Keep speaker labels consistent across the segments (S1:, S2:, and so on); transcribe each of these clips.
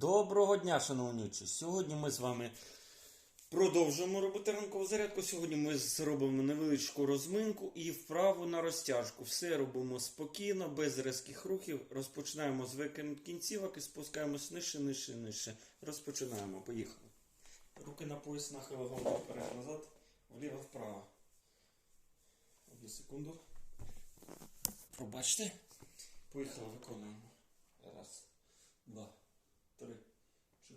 S1: Доброго дня, шановнючі! Сьогодні ми з вами продовжуємо робити ранкову зарядку. Сьогодні ми зробимо невеличку розминку і вправу на розтяжку. Все робимо спокійно, без різких рухів. Розпочинаємо з викинь кінцівок і спускаємось нижче, нижче, нижче. Розпочинаємо. Поїхали. Руки на пояс нахили вперед назад, вліво вправо. Одну секунду. Пробачте. Поїхали, виконуємо. Раз, два.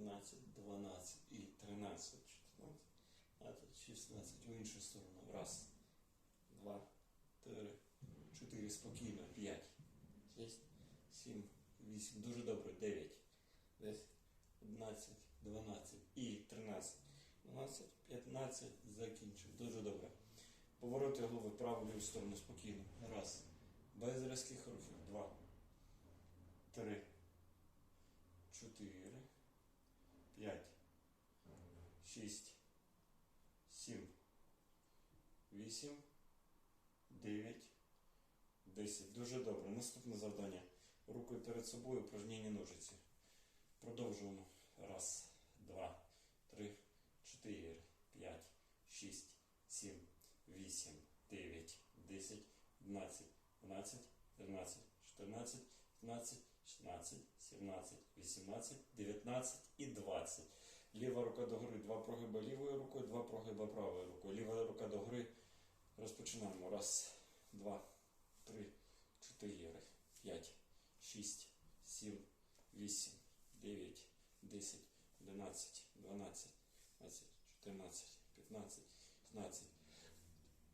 S1: 11, 12 і 13, 14, 16 в іншу сторону. Раз, два, три, чотири, спокійно, п'ять, шість, сім, вісім. Дуже добре. Дев'ять. Десь 11, 12 і 13. 12, 15. Закінчив. Дуже добре. Повороти голови праву ліву сторону спокійно. Раз. Без різких рухів. Два. Три. 6, 7, 8, 9, 10. Дуже добре. Наступне завдання. Рукою перед собою упражнення ножиці. Продовжуємо. Раз, два, три, чотири, п'ять, шість, сім, вісім, дев'ять, десять, одинадцять, дванадцять, тринадцять, чотирнадцять, п'ятнадцять, шістнадцять, сімнадцять, вісімнадцять, дев'ятнадцять і двадцять ліва рука до гри. два прогиба лівою рукою, два прогиба правою рукою. Ліва рука до гри. Розпочинаємо. Раз, два, три, чотири, п'ять, шість, сім, вісім, дев'ять, десять, одинадцять, дванадцять, двадцять, чотирнадцять, п'ятнадцять, шістнадцять,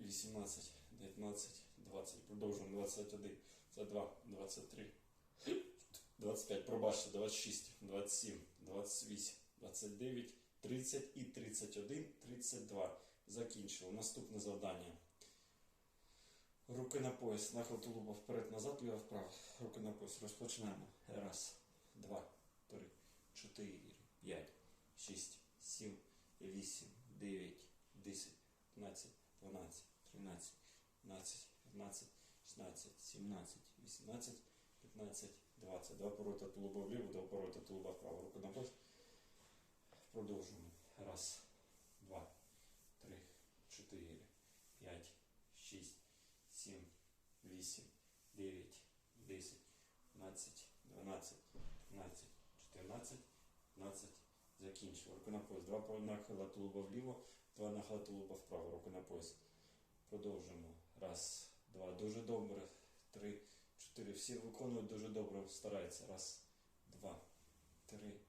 S1: вісімнадцять, дев'ятнадцять, двадцять. Продовжуємо. Двадцять один, двадцять два, двадцять три, двадцять п'ять. Пробачте, двадцять шість, двадцять сім, двадцять вісім. 29, 30 і 31, 32. Закінчили. Наступне завдання. Руки на пояс. Нахил тулуба вперед, назад, ліва вправо. Руки на пояс. Розпочинаємо. Раз, два, три, чотири, п'ять, шість, сім, вісім, дев'ять, десять, п'ятнадцять, дванадцять, тринадцять, п'ятнадцять, п'ятнадцять, шістнадцять, сімнадцять, вісімнадцять, п'ятнадцять, двадцять. Два поворота тулуба вліво, два поворота тулуба вправо. Руки на пояс. Продовжуємо. Раз, два, три, чотири, п'ять, шість, сім, вісім, дев'ять, десять, дванадцять, дванадцять, тринадцять, чотирнадцять, п'ятнадцять. Закінчив. Руки на пояс. Два нахила тулуба вліво, два нахила тулуба вправо. Руки на пояс. Продовжуємо. Раз, два. Дуже добре. Три, чотири. Всі виконують дуже добре. Стараються. Раз, два, три.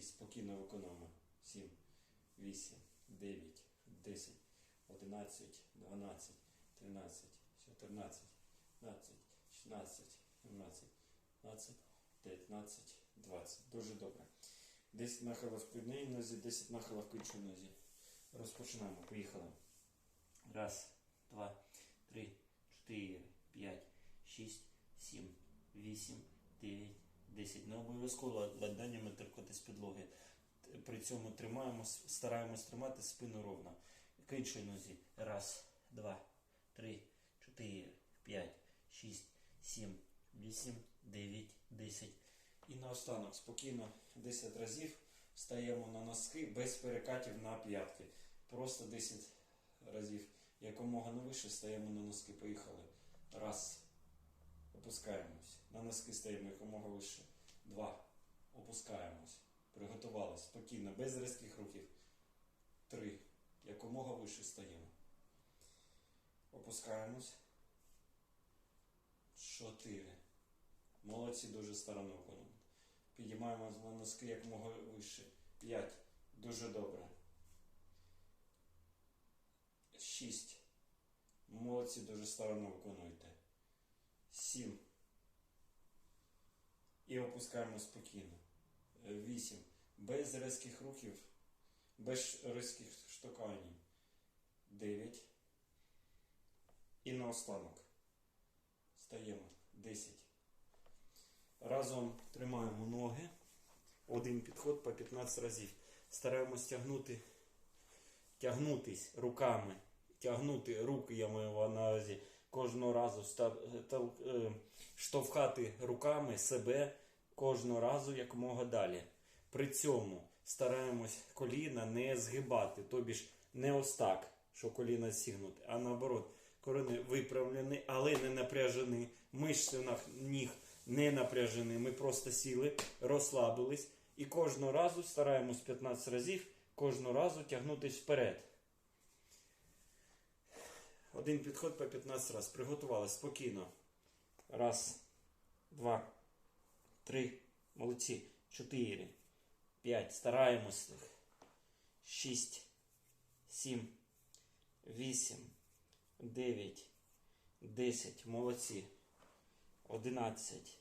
S1: 6 спокійно виконуємо. 7, 8, 9, 10, 11, 12, 13, 14, 15, 16, 17, 18, 19, 20. Дуже добре. 10 нахилів в одній нозі, 10 нахилів в іншій нозі. Розпочинаємо. Поїхали. Раз, два, три, чотири, п'ять, шість, сім, вісім, дев'ять. 10. Не обов'язково ладданнями торкатись підлоги. При цьому тримаємо, стараємось тримати спину ровно. К іншій нозі. Раз, два, три, чотири, п'ять, шість, сім, вісім, дев'ять, десять. І наостанок спокійно 10 разів стаємо на носки без перекатів на п'ятки. Просто 10 разів. Якомога на вище стаємо на носки. Поїхали. Раз. Опускаємось. На носки стаємо якомога вище. Два. Опускаємось. Приготувались. Спокійно, без різких рухів. Три. Якомога вище стаємо. Опускаємось. Чотири. Молодці дуже старано виконуємо. Підіймаємо на носки якомога вище. П'ять. Дуже добре. Шість. Молодці дуже старано виконуйте. Сім і опускаємо спокійно. 8. Е, без різких рухів, без різких штуканів. 9. І на останок. Стаємо 10. Разом тримаємо ноги. Один підход по 15 разів. Стараємось тягнути, тягнутись руками. Тягнути руки я маю на увазі кожного разу став, тав, е, штовхати руками себе кожного разу якомога далі. При цьому стараємось коліна не згибати, тобі ж не ось так, що коліна зігнути, а наоборот, корени виправлені, але не напряжені. Мишці на ніг не напряжені. Ми просто сіли, розслабились і кожного разу стараємось 15 разів, кожного разу тягнутись вперед. Один підход по 15 раз. Приготували спокійно. Раз, два, три. Молодці. Чотири. П'ять. Стараємось. Шість. Сім. Вісім. Дев'ять. Десять. Молодці. Одинадцять.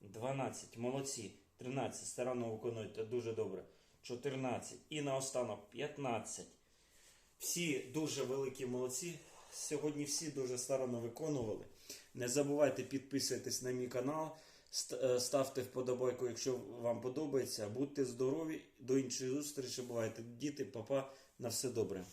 S1: Дванадцять. Молодці. Тринадцять. Старанно виконуєте. Дуже добре. 14 і наостанок 15. Всі дуже великі молодці. Сьогодні всі дуже старано виконували. Не забувайте підписуватись на мій канал, е, ставте вподобайку, якщо вам подобається. Будьте здорові, до іншої зустрічі. Бувайте, діти, папа, на все добре.